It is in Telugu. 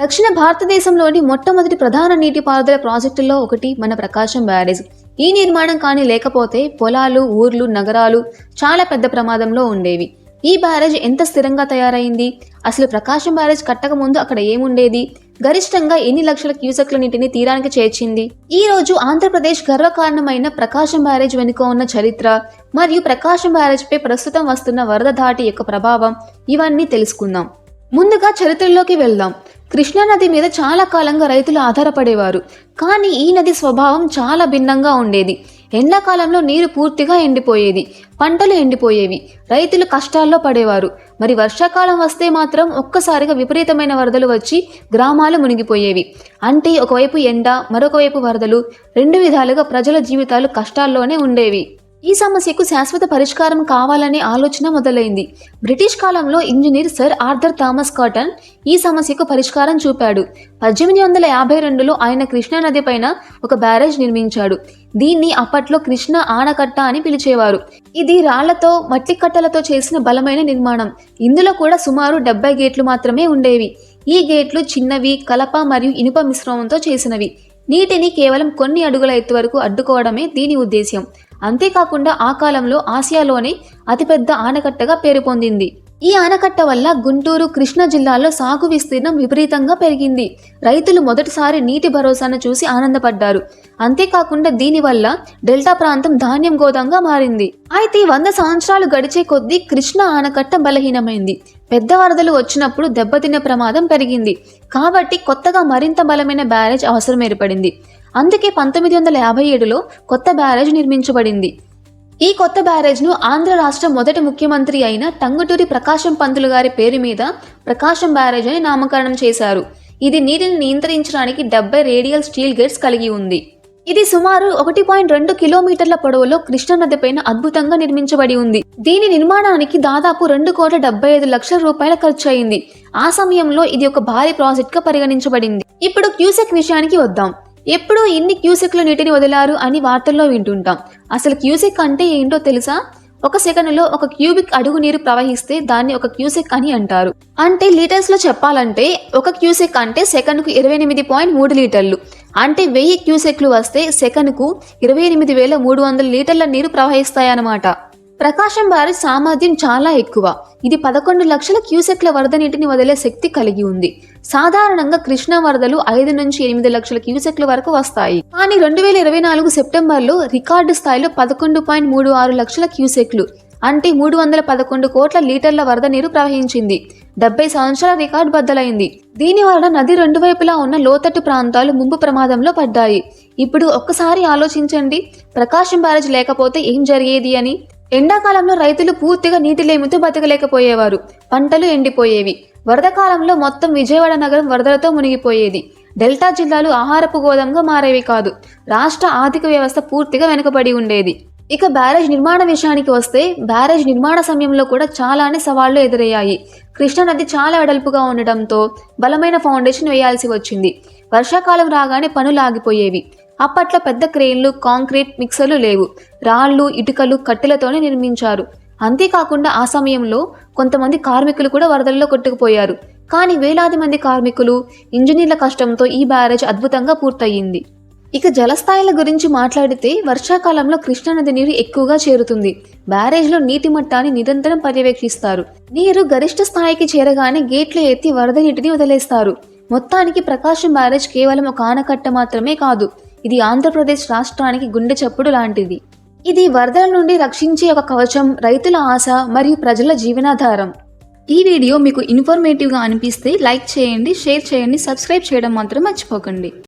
దక్షిణ భారతదేశంలోని మొట్టమొదటి ప్రధాన నీటిపారుదల ప్రాజెక్టుల్లో ఒకటి మన ప్రకాశం బ్యారేజ్. ఈ నిర్మాణం కానీ లేకపోతే పొలాలు ఊర్లు నగరాలు చాలా పెద్ద ప్రమాదంలో ఉండేవి. ఈ బ్యారేజ్ ఎంత స్థిరంగా తయారైంది? అసలు ప్రకాశం బ్యారేజ్ కట్టక ముందు అక్కడ ఏముండేది? గరిష్టంగా ఎన్ని లక్షల క్యూసెక్ల నీటిని తీరానికి చేర్చింది? ఈ రోజు ఆంధ్రప్రదేశ్ గర్వకారణమైన ప్రకాశం బ్యారేజ్ వెనుక ఉన్న చరిత్ర మరియు ప్రకాశం బ్యారేజ్ పై ప్రస్తుతం వస్తున్న వరద ధాటి యొక్క ప్రభావం ఇవన్నీ తెలుసుకుందాం. ముందుగా చరిత్రలోకి వెళ్దాం. కృష్ణా నది మీద చాలా కాలంగా రైతులు ఆధారపడేవారు. కానీ ఈ నది స్వభావం చాలా భిన్నంగా ఉండేది. ఎండాకాలంలో నీరు పూర్తిగా ఎండిపోయేది. పంటలు ఎండిపోయేవి. రైతులు కష్టాల్లో పడేవారు. మరి వర్షాకాలం వస్తే మాత్రం ఒక్కసారిగా విపరీతమైన వరదలు వచ్చి గ్రామాలు మునిగిపోయేవి. అంటే ఒకవైపు ఎండ మరొకవైపు వరదలు రెండు విధాలుగా ప్రజల జీవితాలు కష్టాల్లోనే ఉండేవి. ఈ సమస్యకు శాశ్వత పరిష్కారం కావాలనే ఆలోచన మొదలైంది. బ్రిటిష్ కాలంలో engineer sir Arthur Thomas Cotton ఈ సమస్యకు పరిష్కారం చూపాడు. పద్దెనిమిది వందల యాభై రెండులో ఆయన కృష్ణా నది పైన ఒక బ్యారేజ్ నిర్మించాడు. దీన్ని అప్పట్లో కృష్ణ ఆనకట్ట అని పిలిచేవారు. ఇది రాళ్ళతో మట్టి కట్టలతో చేసిన బలమైన నిర్మాణం. ఇందులో కూడా సుమారు డెబ్బై గేట్లు మాత్రమే ఉండేవి. ఈ గేట్లు చిన్నవి కలప మరియు ఇనుప మిశ్రమంతో చేసినవి. నీటిని కేవలం కొన్ని అడుగుల ఎత్తు వరకు అడ్డుకోవడమే దీని ఉద్దేశ్యం. అంతేకాకుండా ఆ కాలంలో ఆసియాలోనే అతిపెద్ద ఆనకట్టగా పేరు పొందింది. ఈ ఆనకట్ట వల్ల గుంటూరు కృష్ణా జిల్లాల్లో సాగు విస్తీర్ణం విపరీతంగా పెరిగింది. రైతులు మొదటిసారి నీటి భరోసాను చూసి ఆనందపడ్డారు. అంతేకాకుండా దీనివల్ల డెల్టా ప్రాంతం ధాన్యం గోదంగా మారింది. అయితే వంద సంవత్సరాలు గడిచే కొద్దీ కృష్ణా ఆనకట్ట బలహీనమైంది. పెద్ద వరదలు వచ్చినప్పుడు దెబ్బతినే ప్రమాదం పెరిగింది. కాబట్టి కొత్తగా మరింత బలమైన బ్యారేజ్ అవసరం ఏర్పడింది. అందుకే పంతొమ్మిది వందల యాభై ఏడులో కొత్త బ్యారేజ్ నిర్మించబడింది. ఈ కొత్త బ్యారేజ్ను ఆంధ్ర రాష్ట్ర మొదటి ముఖ్యమంత్రి అయిన టంగుటూరి ప్రకాశం పంతులు గారి పేరు మీద ప్రకాశం బ్యారేజ్ అని నామకరణం చేశారు. ఇది నీటిని నియంత్రించడానికి డెబ్బై రేడియల్ స్టీల్ గేట్స్ కలిగి ఉంది. ఇది సుమారు ఒకటి పాయింట్ రెండు కిలోమీటర్ల పొడవులో కృష్ణా అద్భుతంగా నిర్మించబడి ఉంది. దీని నిర్మాణానికి దాదాపు రెండు కోట్ల డెబ్బై ఐదు లక్షల రూపాయల ఖర్చు అయింది. ఆ సమయంలో ఇది ఒక భారీ ప్రాజెక్ట్గా పరిగణించబడింది. ఇప్పుడు క్యూసెక్ విషయానికి వద్దాం. ఎప్పుడో ఇన్ని క్యూసెక్ల నీటిని వదిలారు అని వార్తల్లో వింటుంటాం. అసలు క్యూసెక్ అంటే ఏంటో తెలుసా? ఒక సెకనులో ఒక క్యూబిక్ అడుగు నీరు ప్రవహిస్తే దాన్ని ఒక క్యూసెక్ అని అంటారు. అంటే లీటర్స్లో చెప్పాలంటే ఒక క్యూసెక్ అంటే సెకనుకు ఇరవై ఎనిమిది పాయింట్ మూడు లీటర్లు. అంటే వెయ్యి క్యూసెక్లు వస్తే సెకనుకు ఇరవై ఎనిమిది వేల మూడు వందల లీటర్ల నీరు ప్రవహిస్తాయన్నమాట. ప్రకాశం బ్యారేజ్ సామర్థ్యం చాలా ఎక్కువ. ఇది పదకొండు లక్షల క్యూసెక్ల వరద నీటిని వదిలే శక్తి కలిగి ఉంది. సాధారణంగా కృష్ణా వరదలు ఐదు నుంచి ఎనిమిది లక్షల క్యూసెక్ల వరకు వస్తాయి. కానీ రెండు వేల ఇరవై నాలుగు సెప్టెంబర్లో రికార్డు స్థాయిలో పదకొండు పాయింట్ మూడు ఆరు లక్షల క్యూసెక్లు అంటే మూడు వందల పదకొండు కోట్ల లీటర్ల వరద నీరు ప్రవహించింది. డెబ్బై సంవత్సరాల రికార్డు బద్దలైంది. దీని వలన నది రెండు వైపులా ఉన్న లోతట్టు ప్రాంతాలు ముంపు ప్రమాదంలో పడ్డాయి. ఇప్పుడు ఒక్కసారి ఆలోచించండి ప్రకాశం బ్యారేజ్ లేకపోతే ఏం జరిగేది అని? ఎండాకాలంలో రైతులు పూర్తిగా నీటి లేమితో బతకలేకపోయేవారు. పంటలు ఎండిపోయేవి. వరద కాలంలో మొత్తం విజయవాడ నగరం వరదలతో మునిగిపోయేది. డెల్టా జిల్లాలు ఆహారపు గోదంగా మారేవి కాదు. రాష్ట్ర ఆర్థిక వ్యవస్థ పూర్తిగా వెనుకబడి ఉండేది. ఇక బ్యారేజ్ నిర్మాణ విషయానికి వస్తే బ్యారేజ్ నిర్మాణ సమయంలో కూడా చాలానే సవాళ్ళు ఎదురయ్యాయి. కృష్ణా నది చాలా వెడల్పుగా ఉండటంతో బలమైన ఫౌండేషన్ వేయాల్సి వచ్చింది. వర్షాకాలం రాగానే పనులు ఆగిపోయేవి. అప్పట్లో పెద్ద క్రేన్లు కాంక్రీట్ మిక్సర్లు లేవు. రాళ్ళు ఇటుకలు కట్టెలతోనే నిర్మించారు. అంతేకాకుండా ఆ సమయంలో కొంతమంది కార్మికులు కూడా వరదల్లో కొట్టుకుపోయారు. కానీ వేలాది మంది కార్మికులు ఇంజనీర్ల కష్టంతో ఈ బ్యారేజ్ అద్భుతంగా పూర్తయింది. ఇక జలస్థాయిల గురించి మాట్లాడితే వర్షాకాలంలో కృష్ణానది నీరు ఎక్కువగా చేరుతుంది. బ్యారేజ్లో నీటి మట్టాన్ని నిరంతరం పర్యవేక్షిస్తారు. నీరు గరిష్ట స్థాయికి చేరగానే గేట్లు ఎత్తి వరద నీటిని వదిలేస్తారు. మొత్తానికి ప్రకాశం బ్యారేజ్ కేవలం ఒక ఆనకట్ట మాత్రమే కాదు ఇది ఆంధ్రప్రదేశ్ రాష్ట్రానికి గుండె చప్పుడు లాంటిది. ఇది వరదల నుండి రక్షించే ఒక కవచం రైతుల ఆశ మరియు ప్రజల జీవనాధారం. ఈ వీడియో మీకు ఇన్ఫర్మేటివ్గా అనిపిస్తే లైక్ చేయండి షేర్ చేయండి సబ్స్క్రైబ్ చేయడం మాత్రం మర్చిపోకండి.